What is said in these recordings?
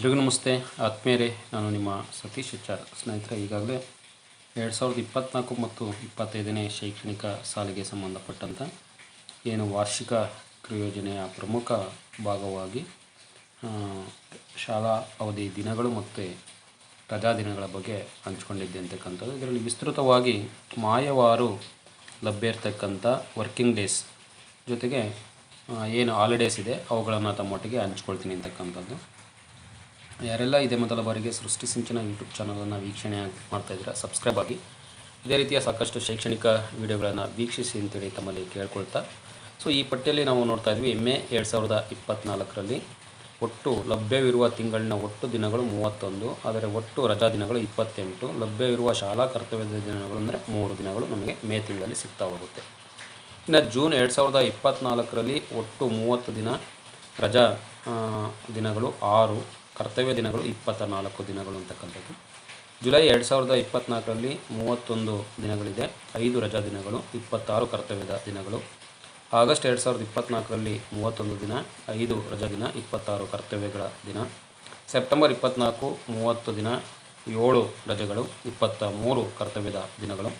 ಎಲ್ರಿಗೂ ನಮಸ್ತೆ. ಆತ್ಮೇರೆ ನಾನು ನಿಮ್ಮ ಸತೀಶ್ ಎಚ್ ಆರ್ ಸ್ನೇಹಿತರೆ. ಈಗಾಗಲೇ ಎರಡು ಸಾವಿರದ ಇಪ್ಪತ್ತ್ನಾಲ್ಕು ಮತ್ತು ಇಪ್ಪತ್ತೈದನೇ ಶೈಕ್ಷಣಿಕ ಸಾಲಿಗೆ ಸಂಬಂಧಪಟ್ಟಂಥ ಏನು ವಾರ್ಷಿಕ ಕ್ರಿಯೋಜನೆಯ ಪ್ರಮುಖ ಭಾಗವಾಗಿ ಶಾಲಾ ಅವಧಿ ದಿನಗಳು ಮತ್ತು ರಜಾ ದಿನಗಳ ಬಗ್ಗೆ ಹಂಚ್ಕೊಂಡಿದ್ದೆ ಅಂತಕ್ಕಂಥದ್ದು. ಇದರಲ್ಲಿ ವಿಸ್ತೃತವಾಗಿ ಮಾಯವಾರು ಲಭ್ಯ ಇರತಕ್ಕಂಥ ವರ್ಕಿಂಗ್ ಡೇಸ್ ಜೊತೆಗೆ ಏನು ಹಾಲಿಡೇಸ್ ಇದೆ, ಅವುಗಳನ್ನು ತಮ್ಮೊಟ್ಟಿಗೆ ಹಂಚ್ಕೊಳ್ತೀನಿ ಅಂತಕ್ಕಂಥದ್ದು. ಯಾರೆಲ್ಲ ಇದೇ ಮೊದಲ ಬಾರಿಗೆ ಸೃಷ್ಟಿ ಸಿಂಚನ ಯೂಟ್ಯೂಬ್ ಚಾನಲನ್ನು ವೀಕ್ಷಣೆ ಮಾಡ್ತಾ ಇದ್ದೀರಾ ಸಬ್ಸ್ಕ್ರೈಬ್ ಆಗಿ. ಇದೇ ರೀತಿಯ ಸಾಕಷ್ಟು ಶೈಕ್ಷಣಿಕ ವಿಡಿಯೋಗಳನ್ನು ವೀಕ್ಷಿಸಿ ಅಂತೇಳಿ ತಮ್ಮಲ್ಲಿ ಕೇಳ್ಕೊಳ್ತಾ. ಸೊ ಈ ಪಟ್ಟಿಯಲ್ಲಿ ನಾವು ನೋಡ್ತಾ ಇದ್ವಿ ಮೇ ಎರಡು ಸಾವಿರದ ಇಪ್ಪತ್ತ್ನಾಲ್ಕರಲ್ಲಿ ಒಟ್ಟು ಲಭ್ಯವಿರುವ ತಿಂಗಳಿನ ಒಟ್ಟು ದಿನಗಳು ಮೂವತ್ತೊಂದು, ಆದರೆ ಒಟ್ಟು ರಜಾ ದಿನಗಳು ಇಪ್ಪತ್ತೆಂಟು. ಲಭ್ಯವಿರುವ ಶಾಲಾ ಕರ್ತವ್ಯದ ದಿನಗಳು ಅಂದರೆ ಮೂರು ದಿನಗಳು ನಮಗೆ ಮೇ ತಿಂಗಳಲ್ಲಿ ಸಿಗ್ತಾ ಹೋಗುತ್ತೆ. ಇನ್ನು ಜೂನ್ ಎರಡು ಸಾವಿರದ ಇಪ್ಪತ್ತ್ನಾಲ್ಕರಲ್ಲಿ ಒಟ್ಟು ಮೂವತ್ತು ದಿನ ರಜಾ ದಿನಗಳು ಆರು ಕರ್ತವ್ಯ ದಿನಗಳು ಇಪ್ಪತ್ತ ನಾಲ್ಕು ದಿನಗಳು ಅಂತಕ್ಕಂಥದ್ದು. ಜುಲೈ ಎರಡು ಸಾವಿರದ ಇಪ್ಪತ್ತ್ನಾಲ್ಕರಲ್ಲಿ ಮೂವತ್ತೊಂದು ದಿನಗಳಿದೆ, ಐದು ರಜಾ ದಿನಗಳು, ಇಪ್ಪತ್ತಾರು ಕರ್ತವ್ಯದ ದಿನಗಳು. ಆಗಸ್ಟ್ ಎರಡು ಸಾವಿರದ ಇಪ್ಪತ್ತ್ನಾಲ್ಕರಲ್ಲಿ ಮೂವತ್ತೊಂದು ದಿನ, ಐದು ರಜಾ ದಿನ, ಇಪ್ಪತ್ತಾರು ಕರ್ತವ್ಯಗಳ ದಿನ. ಸೆಪ್ಟೆಂಬರ್ ಇಪ್ಪತ್ತ್ನಾಲ್ಕು ಮೂವತ್ತು ದಿನ, ಏಳು ರಜೆಗಳು, ಇಪ್ಪತ್ತ ಮೂರು ಕರ್ತವ್ಯದ ದಿನಗಳು.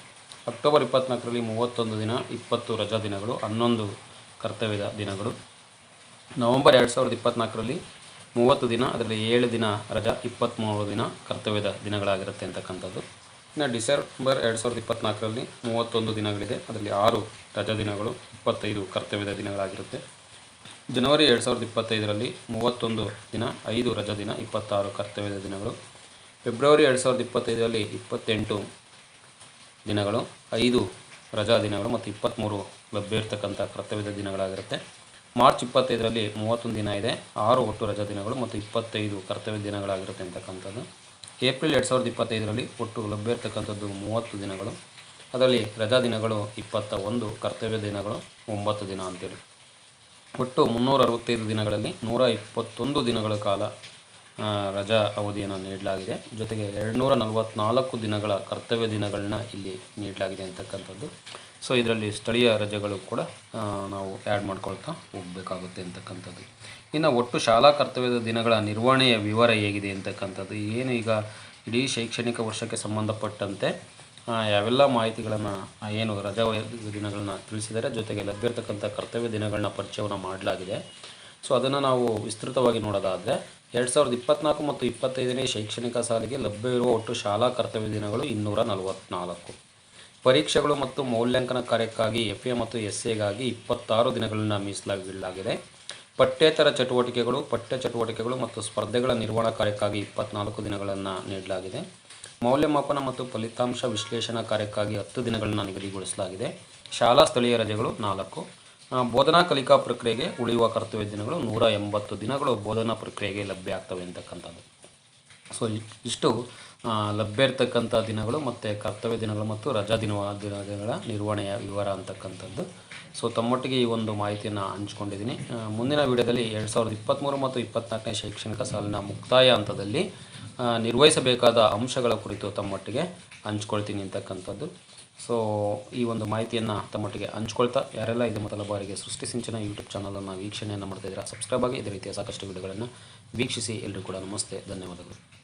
ಅಕ್ಟೋಬರ್ ಇಪ್ಪತ್ತ್ನಾಲ್ಕರಲ್ಲಿ ಮೂವತ್ತೊಂದು ದಿನ, ಇಪ್ಪತ್ತು ರಜಾ ದಿನಗಳು, ಹನ್ನೊಂದು ಕರ್ತವ್ಯದ ದಿನಗಳು. ನವೆಂಬರ್ ಎರಡು ಸಾವಿರದ ಇಪ್ಪತ್ತ್ನಾಲ್ಕರಲ್ಲಿ ಮೂವತ್ತು ದಿನ, ಅದರಲ್ಲಿ ಏಳು ದಿನ ರಜಾ ಇಪ್ಪತ್ತ್ಮೂರು ದಿನ ಕರ್ತವ್ಯದ ದಿನಗಳಾಗಿರುತ್ತೆ ಅಂತಕ್ಕಂಥದ್ದು. ಇನ್ನು ಡಿಸೆಂಬರ್ ಎರಡು ಸಾವಿರದ ಇಪ್ಪತ್ತ್ನಾಲ್ಕರಲ್ಲಿ ಮೂವತ್ತೊಂದು ದಿನಗಳಿದೆ. ಅದರಲ್ಲಿ ಆರು ರಜಾ ದಿನಗಳು, ಇಪ್ಪತ್ತೈದು ಕರ್ತವ್ಯದ ದಿನಗಳಾಗಿರುತ್ತೆ. ಜನವರಿ ಎರಡು ಸಾವಿರದ ಇಪ್ಪತ್ತೈದರಲ್ಲಿ ಮೂವತ್ತೊಂದು ದಿನ, ಐದು ರಜಾ ದಿನ, ಇಪ್ಪತ್ತಾರು ಕರ್ತವ್ಯದ ದಿನಗಳು. ಫೆಬ್ರವರಿ ಎರಡು ಸಾವಿರದ ಇಪ್ಪತ್ತೈದರಲ್ಲಿ ಇಪ್ಪತ್ತೆಂಟು ದಿನಗಳು, ಐದು ರಜಾ ದಿನಗಳು ಮತ್ತು ಇಪ್ಪತ್ತ್ಮೂರು ಲಭ್ಯ ಇರ್ತಕ್ಕಂಥ ಕರ್ತವ್ಯದ ದಿನಗಳಾಗಿರುತ್ತೆ. ಮಾರ್ಚ್ ಇಪ್ಪತ್ತೈದರಲ್ಲಿ ಮೂವತ್ತೊಂದು ದಿನ ಇದೆ. ಆರು ಒಟ್ಟು ರಜಾ ದಿನಗಳು ಮತ್ತು ಇಪ್ಪತ್ತೈದು ಕರ್ತವ್ಯ ದಿನಗಳಾಗಿರುತ್ತೆ ಅಂತಕ್ಕಂಥದ್ದು. ಏಪ್ರಿಲ್ ಎರಡು ಸಾವಿರದ ಇಪ್ಪತ್ತೈದರಲ್ಲಿ ಒಟ್ಟು ಲಭ್ಯ ಮೂವತ್ತು ದಿನಗಳು. ಅದರಲ್ಲಿ ರಜಾ ದಿನಗಳು ಇಪ್ಪತ್ತ ಒಂದು, ಕರ್ತವ್ಯ ದಿನಗಳು ಒಂಬತ್ತು ದಿನ ಅಂತೇಳಿ. ಒಟ್ಟು ಮುನ್ನೂರ ಅರವತ್ತೈದು ದಿನಗಳಲ್ಲಿ ನೂರ ಇಪ್ಪತ್ತೊಂದು ದಿನಗಳ ಕಾಲ ರಜಾ ಅವಧಿಯನ್ನು ನೀಡಲಾಗಿದೆ. ಜೊತೆಗೆ ಎರಡುನೂರ ನಲವತ್ತ್ನಾಲ್ಕು ದಿನಗಳ ಕರ್ತವ್ಯ ದಿನಗಳನ್ನ ಇಲ್ಲಿ ನೀಡಲಾಗಿದೆ ಅಂತಕ್ಕಂಥದ್ದು. ಸೊ ಇದರಲ್ಲಿ ಸ್ಥಳೀಯ ರಜೆಗಳು ಕೂಡ ನಾವು ಆ್ಯಡ್ ಮಾಡ್ಕೊಳ್ತಾ ಹೋಗಬೇಕಾಗುತ್ತೆ ಅಂತಕ್ಕಂಥದ್ದು. ಇನ್ನು ಒಟ್ಟು ಶಾಲಾ ಕರ್ತವ್ಯದ ದಿನಗಳ ನಿರ್ವಹಣೆಯ ವಿವರ ಹೇಗಿದೆ ಅಂತಕ್ಕಂಥದ್ದು. ಏನು ಈಗ ಇಡೀ ಶೈಕ್ಷಣಿಕ ವರ್ಷಕ್ಕೆ ಸಂಬಂಧಪಟ್ಟಂತೆ ಯಾವೆಲ್ಲ ಮಾಹಿತಿಗಳನ್ನು ಏನು ರಜಾ ದಿನಗಳನ್ನ ತಿಳಿಸಿದರೆ ಜೊತೆಗೆ ಲಭ್ಯ ಇರತಕ್ಕಂಥ ಕರ್ತವ್ಯ ದಿನಗಳನ್ನ ಪರಿಚಯವನ್ನು ಮಾಡಲಾಗಿದೆ. ಸೊ ಅದನ್ನು ನಾವು ವಿಸ್ತೃತವಾಗಿ ನೋಡೋದಾದರೆ ಎರಡು ಸಾವಿರದ ಇಪ್ಪತ್ತ್ನಾಲ್ಕು ಮತ್ತು ಇಪ್ಪತ್ತೈದನೇ ಶೈಕ್ಷಣಿಕ ಸಾಲಿಗೆ ಲಭ್ಯವಿರುವ ಒಟ್ಟು ಶಾಲಾ ಕರ್ತವ್ಯ ದಿನಗಳು ಇನ್ನೂರ ನಲವತ್ತ್ನಾಲ್ಕು ಪರೀಕ್ಷೆಗಳು ಮತ್ತು ಮೌಲ್ಯಾಂಕನ ಕಾರ್ಯಕ್ಕಾಗಿ ಎಫ್ ಎ ಮತ್ತು ಎಸ್ ಎಗಾಗಿ ಇಪ್ಪತ್ತಾರು ದಿನಗಳನ್ನು ಮೀಸಲಾಗಿಡಲಾಗಿದೆ ಪಠ್ಯೇತರ ಚಟುವಟಿಕೆಗಳು, ಪಠ್ಯ ಚಟುವಟಿಕೆಗಳು ಮತ್ತು ಸ್ಪರ್ಧೆಗಳ ನಿರ್ವಹಣಾ ಕಾರ್ಯಕ್ಕಾಗಿ ಇಪ್ಪತ್ನಾಲ್ಕು ದಿನಗಳನ್ನು ನೀಡಲಾಗಿದೆ. ಮೌಲ್ಯಮಾಪನ ಮತ್ತು ಫಲಿತಾಂಶ ವಿಶ್ಲೇಷಣಾ ಕಾರ್ಯಕ್ಕಾಗಿ ಹತ್ತು ದಿನಗಳನ್ನು ನಿಗದಿಗೊಳಿಸಲಾಗಿದೆ. ಶಾಲಾ ಸ್ಥಳೀಯ ರಜೆಗಳು ನಾಲ್ಕು. ಬೋಧನಾ ಕಲಿಕಾ ಪ್ರಕ್ರಿಯೆಗೆ ಉಳಿಯುವ ಕರ್ತವ್ಯ ದಿನಗಳು ನೂರ ಎಂಬತ್ತು ದಿನಗಳು ಬೋಧನಾ ಪ್ರಕ್ರಿಯೆಗೆ ಲಭ್ಯ ಆಗ್ತವೆ ಅಂತಕ್ಕಂಥದ್ದು. ಸೊ ಇಷ್ಟು ಲಭ್ಯ ಇರ್ತಕ್ಕಂಥ ದಿನಗಳು ಮತ್ತು ಕರ್ತವ್ಯ ದಿನಗಳು ಮತ್ತು ರಜಾ ದಿನ ದಿನಗಳ ನಿರ್ವಹಣೆಯ ವಿವರ ಅಂತಕ್ಕಂಥದ್ದು. ಸೊ ತಮ್ಮೊಟ್ಟಿಗೆ ಈ ಒಂದು ಮಾಹಿತಿಯನ್ನು ಹಂಚ್ಕೊಂಡಿದ್ದೀನಿ. ಮುಂದಿನ ವಿಡಿಯೋದಲ್ಲಿ ಎರಡು ಸಾವಿರದ ಇಪ್ಪತ್ತ್ಮೂರು ಮತ್ತು ಇಪ್ಪತ್ತ್ನಾಲ್ಕನೇ ಶೈಕ್ಷಣಿಕ ಸಾಲಿನ ಮುಕ್ತಾಯ ಹಂತದಲ್ಲಿ ನಿರ್ವಹಿಸಬೇಕಾದ ಅಂಶಗಳ ಕುರಿತು ತಮ್ಮೊಟ್ಟಿಗೆ ಹಂಚ್ಕೊಳ್ತೀನಿ ಅಂತಕ್ಕಂಥದ್ದು. ಸೊ ಈ ಒಂದು ಮಾಹಿತಿಯನ್ನು ತಮ್ಮೊಟ್ಟಿಗೆ ಹಂಚ್ಕೊಳ್ತಾ, ಯಾರೆಲ್ಲ ಇದು ಮೊದಲ ಬಾರಿಗೆ ಸೃಷ್ಟಿ ಸಿಂಚನ ಯೂಟ್ಯೂಬ್ ಚಾನಲನ್ನು ವೀಕ್ಷಣೆಯನ್ನು ಮಾಡ್ತಾ ಇದ್ದೀರಾ ಸಬ್ಸ್ಕ್ರೈಬ್ ಆಗಿ ಇದೇ ರೀತಿಯ ಸಾಕಷ್ಟು ವಿಡಿಯೋಗಳನ್ನು ವೀಕ್ಷಿಸಿ ಎಲ್ಲರೂ ಕೂಡ ನಮಸ್ತೆ, ಧನ್ಯವಾದಗಳು.